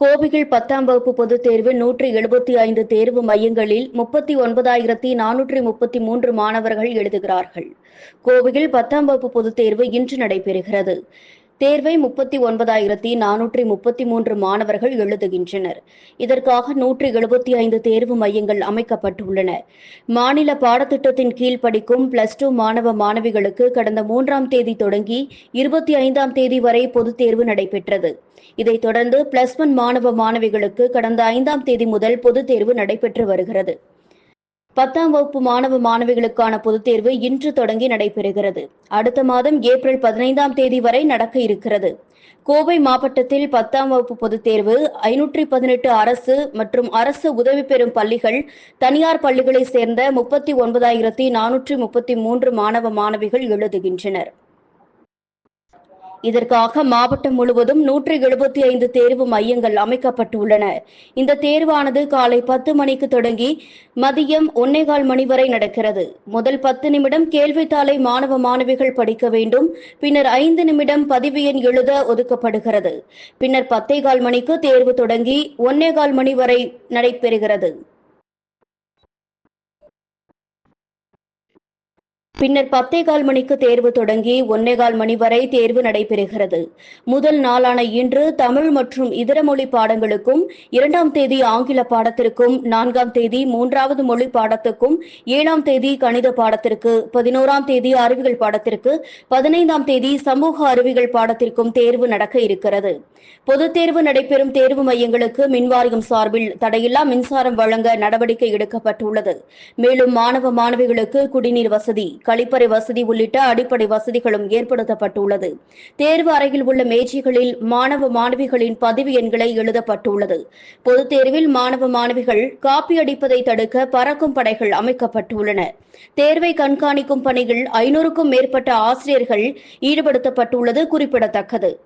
கோவையில் பத்தாம் வகுப்பு பொதுத் தேர்வு நூற்றி எழுபத்தி ஐந்து தேர்வு மையங்களில் முப்பத்தி ஒன்பதாயிரத்தி நானூற்றி முப்பத்தி மூன்று மாணவர்கள் எழுதுகிறார்கள். கோவையில் பத்தாம் வகுப்பு பொதுத் தேர்வு இன்று நடைபெறுகிறது. தேர்வை முப்பத்தி ஒன்பதாயிரத்தி நானூற்றி முப்பத்தி மூன்று மாணவர்கள் எழுதுகின்றனர். இதற்காக நூற்றி எழுபத்தி ஐந்து தேர்வு மையங்கள் அமைக்கப்பட்டுள்ளன. மாநில பாடத்திட்டத்தின் கீழ் படிக்கும் பிளஸ் டூ மாணவ மாணவிகளுக்கு கடந்த மூன்றாம் தேதி தொடங்கி இருபத்தி ஐந்தாம் தேதி வரை பொதுத் தேர்வு நடைபெற்றது. இதைத் தொடர்ந்து பிளஸ் ஒன் மாணவ மாணவிகளுக்கு கடந்த ஐந்தாம் தேதி முதல் பொதுத் தேர்வு நடைபெற்று வருகிறது. பத்தாம் வகுப்பு மாணவ மாணவிகளுக்கான பொதுத் தேர்வு இன்று தொடங்கி நடைபெறுகிறது. அடுத்த மாதம் ஏப்ரல் பதினைந்தாம் தேதி வரை நடக்க இருக்கிறது. கோவை மாவட்டத்தில் பத்தாம் வகுப்பு பொதுத் தேர்வு ஐநூற்றி பதினெட்டு அரசு மற்றும் அரசு உதவி பெறும் பள்ளிகள் தனியார் பள்ளிகளைச் சேர்ந்த முப்பத்தி ஒன்பதாயிரத்தி நானூற்றி முப்பத்தி மூன்று மாணவ மாணவிகள் எழுதுகின்றனர். இதற்காக மாவட்டம் முழுவதும் நூற்றி எழுபத்தி ஐந்து தேர்வு மையங்கள் அமைக்கப்பட்டுள்ளன. இந்த தேர்வானது காலை பத்து மணிக்கு தொடங்கி மதியம் ஒன்னேகால் மணி வரை நடக்கிறது. முதல் பத்து நிமிடம் கேள்வித்தாளை மாணவ மாணவிகள் படிக்க வேண்டும். பின்னர் ஐந்து நிமிடம் பதிவு எண் எழுத ஒதுக்கப்படுகிறது. பின்னர் பத்தேகால் மணிக்கு தேர்வு தொடங்கி ஒன்னேகால் மணி வரை நடைபெறுகிறது. பின்னர் பத்தே கால் மணிக்கு தேர்வு தொடங்கி ஒன்னே கால் மணி வரை தேர்வு நடைபெறுகிறது. முதல் நாளான இன்று தமிழ் மற்றும் இதர மொழி பாடங்களுக்கும் இரண்டாம் தேதி ஆங்கில பாடத்திற்கும் நான்காம் தேதி மூன்றாவது மொழி பாடத்துக்கும் ஏழாம் தேதி கணித பாடத்திற்கு பதினோராம் தேதி அறிவியல் பாடத்திற்கு பதினைந்தாம் தேதி சமூக அறிவியல் பாடத்திற்கும் தேர்வு நடக்க இருக்கிறது. பொதுத் தேர்வு நடைபெறும் தேர்வு மையங்களுக்கு மின்வாரியம் சார்பில் தடையில்லா மின்சாரம் வழங்க நடவடிக்கை எடுக்கப்பட்டுள்ளது. மேலும் மாணவ மாணவிகளுக்கு குடிநீர் வசதி கழிப்பறை வசதி உள்ளிட்ட அடிப்படை வசதிகளும் ஏற்படுத்தப்பட்டுள்ளது. தேர்வு அறையில் உள்ள மேஜைகளில் மாணவ மாணவிகளின் பதிவு எண்களை எழுதப்பட்டுள்ளது. பொதுத் தேர்வில் மாணவ மாணவிகள் காப்பி அடிப்பதை தடுக்க பறக்கும் படைகள் அமைக்கப்பட்டுள்ளன. தேர்வை கண்காணிக்கும் பணியில் ஐநூறுக்கும் மேற்பட்ட ஆசிரியர்கள் ஈடுபடுத்தப்பட்டுள்ளது குறிப்பிடத்தக்கது.